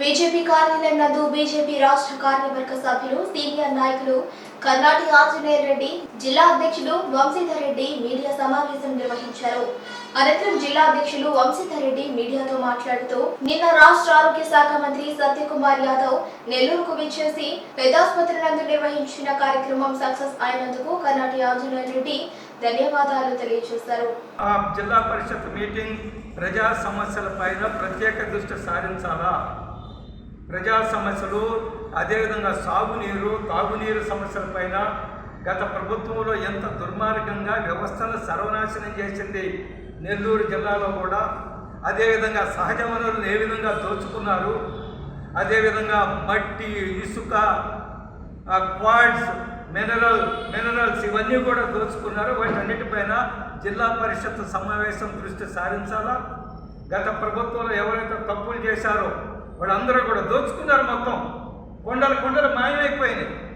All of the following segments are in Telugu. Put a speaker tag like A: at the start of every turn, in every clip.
A: బీజేపీ కార్యాలయం నందు బీజేపీ రాష్ట్ర కార్యవర్గ సభ్యులు సీనియర్ నాయకులు కర్ణాటి ఆంజనేయ రెడ్డి జిల్లా అధ్యక్షులు వంశీధర్ రెడ్డి మీడియా సమావేశం నిర్వహించారు. అనంతరం జిల్లా అధ్యక్షులు వంశీధర్ రెడ్డి మీడియాతో మాట్లాడుతూ నిన్న రాష్ట్ర ఆరోగ్య శాఖ మంత్రి సత్యకుమార్ యాదవ్ నెల్లూరుకు విచ్చేసి పెద్దాసుపత్రి నందు నిర్వహించిన కార్యక్రమం సక్సెస్ అయినందుకు కర్ణాటి ఆంజనేయ రెడ్డి ధన్యవాదాలు తెలియజేశారు.
B: ఆ జిల్లా పరిషత్ మీటింగ్ ప్రజా సమస్యల పైన ప్రత్యేక దృష్టి సారించాలా? ప్రజా సమస్యలు అదేవిధంగా సాగునీరు తాగునీరు సమస్యల పైన గత ప్రభుత్వంలో ఎంత దుర్మార్గంగా వ్యవస్థను సర్వనాశనం చేసింది నెల్లూరు జిల్లాలో కూడా. అదేవిధంగా సహజ వనరులను ఏ విధంగా దోచుకున్నారు? అదేవిధంగా మట్టి ఇసుక క్వాడ్స్ మినరల్ మినరల్స్ ఇవన్నీ కూడా దోచుకున్నారు. వాటన్నిటిపైన జిల్లా పరిషత్ సమావేశం దృష్టి సారించాలా? గత ప్రభుత్వంలో ఎవరైతే తప్పులు చేశారో వాళ్ళందరూ కూడా దోచుకున్నారు మొత్తం. కొండల కొండలు మాయమైపోయినాయి.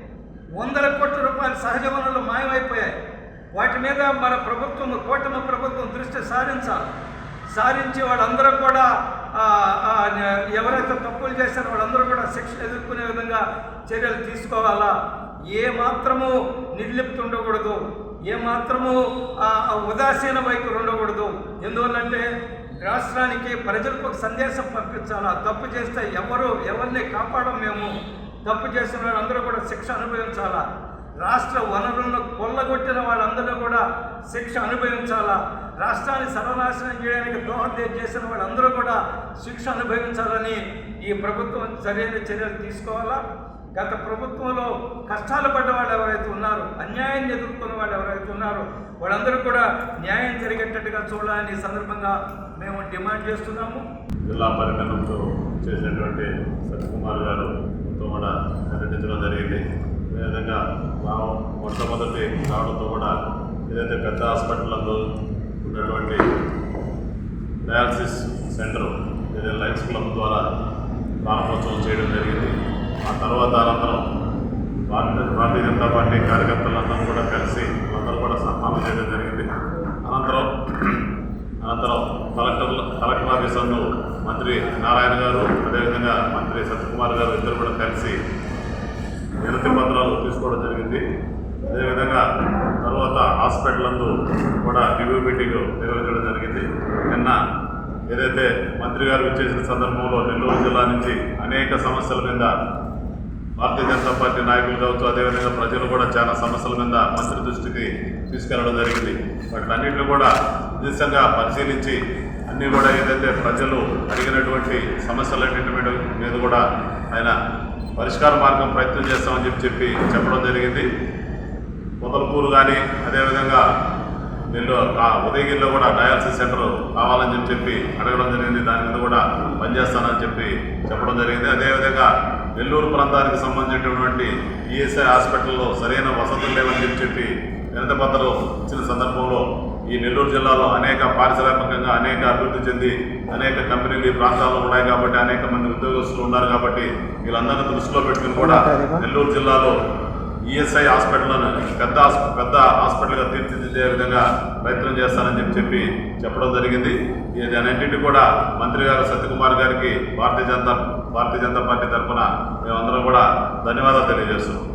B: వందల కోట్ల రూపాయలు సహజ వనరులు మాయమైపోయాయి. వాటి మీద మన ప్రభుత్వం కూటమి ప్రభుత్వం దృష్టి సారించాలి. సారించి వాళ్ళందరూ కూడా ఎవరైతే తప్పులు చేశారో వాళ్ళందరూ కూడా శిక్ష ఎదుర్కొనే విధంగా చర్యలు తీసుకోవాలా? ఏ మాత్రము నిర్లిప్తి ఉండకూడదు. ఏ మాత్రము ఆ, ఉదాసీన వైఖరి ఉండకూడదు. ఎందువల్లంటే రాష్ట్రానికి ప్రజలకు ఒక సందేశం పంపించాలా? తప్పు చేస్తే ఎవరు ఎవరిని కాపాడం మేము? తప్పు చేసిన వాళ్ళందరూ కూడా శిక్ష అనుభవించాలా? రాష్ట్ర వనరులను కొల్లగొట్టిన వాళ్ళందరూ కూడా శిక్ష అనుభవించాలా? రాష్ట్రాన్ని సర్వనాశనం చేయడానికి దోహదం చేసిన వాళ్ళందరూ కూడా శిక్ష అనుభవించాలని ఈ ప్రభుత్వం సరైన చర్యలు తీసుకోవాలా? గత ప్రభుత్వంలో కష్టాలు పడ్డ వాళ్ళు ఎవరైతే ఉన్నారో అన్యాయాన్ని ఎదుర్కొన్న వాళ్ళు ఎవరైతే ఉన్నారో వాళ్ళందరూ కూడా న్యాయం జరిగేటట్టుగా చూడాలని సందర్భంగా మేము డిమాండ్ చేస్తున్నాము.
C: జిల్లా పర్యటనతో చేసినటువంటి సత్యకుమార్ గారుతో కూడా పర్యటించడం జరిగింది. అదేవిధంగా మా మొట్టమొదటి రావడంతో కూడా ఏదైతే పెద్ద హాస్పిటల్లో ఉన్నటువంటి డయాలసిస్ సెంటర్ ఏదైతే లైన్స్ క్లబ్ ద్వారా ప్రారంభోత్సవం చేయడం జరిగింది ఆ తర్వాత అనంతరం భారతీయ భారతీయ జనతా పార్టీ కార్యకర్తలందరూ కూడా కలిసి అందరూ కూడా సన్మానం చేయడం జరిగింది. అనంతరం అనంతరం కలెక్టర్ కలెక్టర్ ఆఫీస్ మంత్రి నారాయణ గారు అదేవిధంగా మంత్రి సత్యకుమార్ గారు ఇద్దరు కూడా కలిసి వినతి పత్రాలు తీసుకోవడం జరిగింది. అదేవిధంగా తర్వాత హాస్పిటల్ అందు కూడా రివ్యూ మీటింగ్ నిర్వహించడం జరిగింది. నిన్న ఏదైతే మంత్రి గారు విచ్చేసిన సందర్భంలో నెల్లూరు జిల్లా నుంచి అనేక సమస్యల మీద భారతీయ జనతా పార్టీ నాయకులు కావచ్చు అదేవిధంగా ప్రజలు కూడా చాలా సమస్యల మీద మంత్రి దృష్టికి తీసుకెళ్ళడం జరిగింది. వాటిలన్నింటినీ కూడా నిర్దిష్టంగా పరిశీలించి అన్నీ కూడా ఏదైతే ప్రజలు అడిగినటువంటి సమస్యలన్నింటి మీద మీద కూడా ఆయన పరిష్కార మార్గం ప్రయత్నం చేస్తామని చెప్పి చెప్పి చెప్పడం జరిగింది. మొదలపూరు కానీ అదేవిధంగా నెల్లూరు ఆ ఉదయగిరిలో కూడా డయాలసిస్ సెంటర్ కావాలని చెప్పి చెప్పి అడగడం జరిగింది. దాని మీద కూడా పనిచేస్తానని చెప్పి చెప్పడం జరిగింది. అదేవిధంగా నెల్లూరు ప్రాంతానికి సంబంధించినటువంటి ఈఎస్ఐ హాస్పిటల్లో సరైన వసతులు లేవని చెప్పి చెప్పి వినతి ఇచ్చిన సందర్భంలో ఈ నెల్లూరు జిల్లాలో అనేక పారిశ్రామికంగా అనేక అభివృద్ధి చెంది అనేక కంపెనీలు ఈ ప్రాంతాల్లో ఉన్నాయి కాబట్టి అనేక మంది ఉద్యోగస్తులు ఉన్నారు కాబట్టి వీళ్ళందరినీ దృష్టిలో పెట్టుకుని కూడా నెల్లూరు జిల్లాలో ఈఎస్ఐ హాస్పిటల్ను పెద్ద పెద్ద హాస్పిటల్గా తీర్చిదిద్దే విధంగా ప్రయత్నం చేస్తానని చెప్పి చెప్పి చెప్పడం జరిగింది. ఇది అన్నింటినీ కూడా మంత్రి గారు సత్యకుమార్ గారికి భారతీయ జనతా భారతీయ జనతా పార్టీ తరఫున మేమందరం కూడా ధన్యవాదాలు తెలియజేస్తున్నాం.